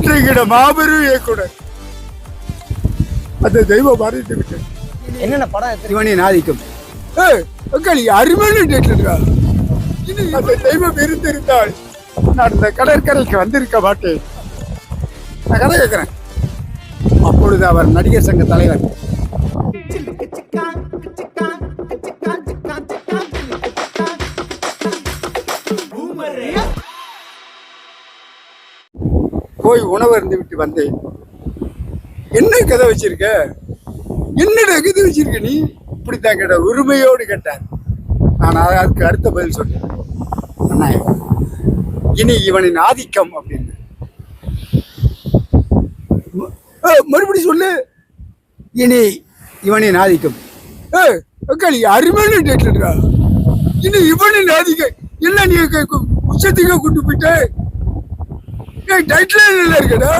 இன்றைக்கிட மாபெரும் இயக்குனர். அந்த தெய்வம் மறைந்து விட்டது. என்னென்ன படம் இவனின் ஆதிக்கம் அக்காளி அருமையான டேட்லா அந்த தெய்வம் இருந்திருந்தால் நான் இந்த கடற்கரைக்கு வந்திருக்க மாட்டேன். நான் கதை கேட்கிறேன் அப்பொழுது அவர் நடிகர் சங்க தலைவர். போய் உணவு இருந்து விட்டு வந்தேன். என்ன கதை வச்சிருக்க? என்னடா கதை வச்சிருக்க நீ? இப்படித்தான் கேட்ட உரிமையோடு கேட்டார். நான் அதுக்கு அடுத்த பதில் சொன்னேன். அண்ணா இனி இவனின் ஆதிக்கம் அப்படின்னு. மறுபடி சொல்லு. இனி இவனின் ஆதிக்கம். ஏ அக்காளி அருமையான இருக்கா? இனி இவனின் ஆதிக்கம். இல்லை நீ உச்சத்துக்கு கொண்டு போயிட்ட? ஏய் டைட்ல இருக்கடா.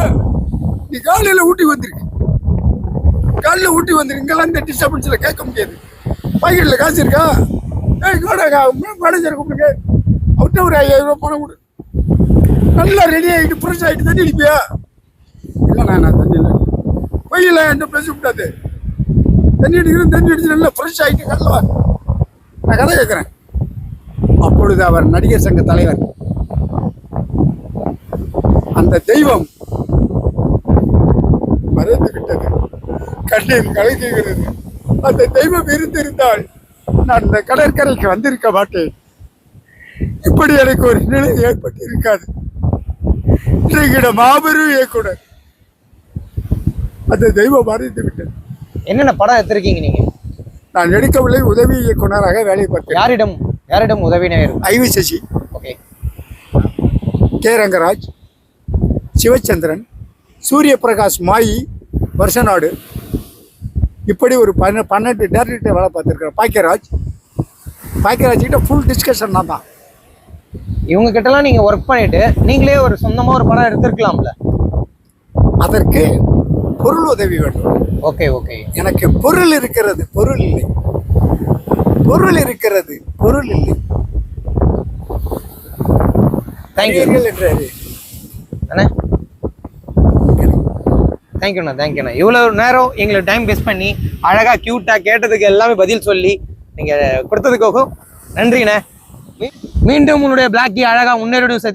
நீ காலையில ஊட்டி வந்திருக்கு. காலையில் ஊட்டி வந்திருக்கு. இங்கெல்லாம் இந்த டிஸ்டர்பன்ஸ்ல கேட்க முடியாது. பாக்கெட்ல காசு இருக்கா? ஏய் கோடா மேனேஜர் கூப்பிடுங்க அவர்கிட்ட ஒரு ஐயாயிரம் ரூபாய் பணம் கொடு. நல்லா ரெடி ஆகிட்டு ஃப்ரெஷ் ஆகிட்டு தண்ணி அடிப்பியா இல்லை நான் நான் தண்ணி இல்லை. பொய்யில என்ன பேச விட்டாது தண்ணி அடிக்கிறேன் தண்ணி அடிச்சு நல்லா ஃப்ரெஷ் ஆகிட்டு கல்லவா நான் கதை கேட்குறேன் அப்பொழுது அவர் நடிகர் சங்க தலைவர் அந்த தெய்வம் மறைந்து விட்டது கண்ணீர் கலக்குகிறது அந்த தெய்வம் இருந்திருந்தால் நான் இந்த கடற்கரைக்கு வந்திருக்க மாட்டேன். இப்படி எனக்கு ஒரு நிலை ஏற்பட்டு இருக்காது இன்றைக்கிட மாபெரும் இயக்குனர். அந்த தெய்வம் மறைந்து விட்டது என்னென்ன படம் எடுத்திருக்கீங்க நீங்க? நான் எடுக்கவில்லை உதவி இயக்குனராக வேலை பார்த்தேன். யாரிடம் யாரிடம் உதவினே இருக்கும் I V Sasi. Okay. K Rangaraj. Sivachandran Suriya Prakash Maayi Varusanadu. இப்படி ஒரு பன்ன பன்னெண்டு டேரக்டர் வேலை பார்த்துருக்கிறேன் பாக்கியராஜ். பாக்கியராஜ் கிட்ட ஃபுல் டிஸ்கஷன் தான் இவங்க கிட்டலாம் நீங்க ஒர்க் பண்ணிட்டு நீங்களே ஒரு சொந்தமா ஒரு படம் எடுத்திருக்கலாம்ல? அதற்கு பொருள் உதவி வேண்டும். ஓகே ஓகே எனக்கு பொருள் இருக்கிறது பொருள் இல்லை. பொருள் இருக்கிறது பொருள் இல்லை. தேங்க்யூ என்றாரு. அண்ணே. தேங்க்யூண்ணா தேங்க்யூண்ணா இவ்வளோ நேரம் எங்களை டைம் வேஸ்ட் பண்ணி அழகாக க்யூட்டாக கேட்டதுக்கு எல்லாமே பதில் சொல்லி நீங்கள் கொடுத்ததுக்காக நன்றிண்ணே. மீண்டும் உன்னுடைய பிளாக்கி அழகாக முன்னேறிடும்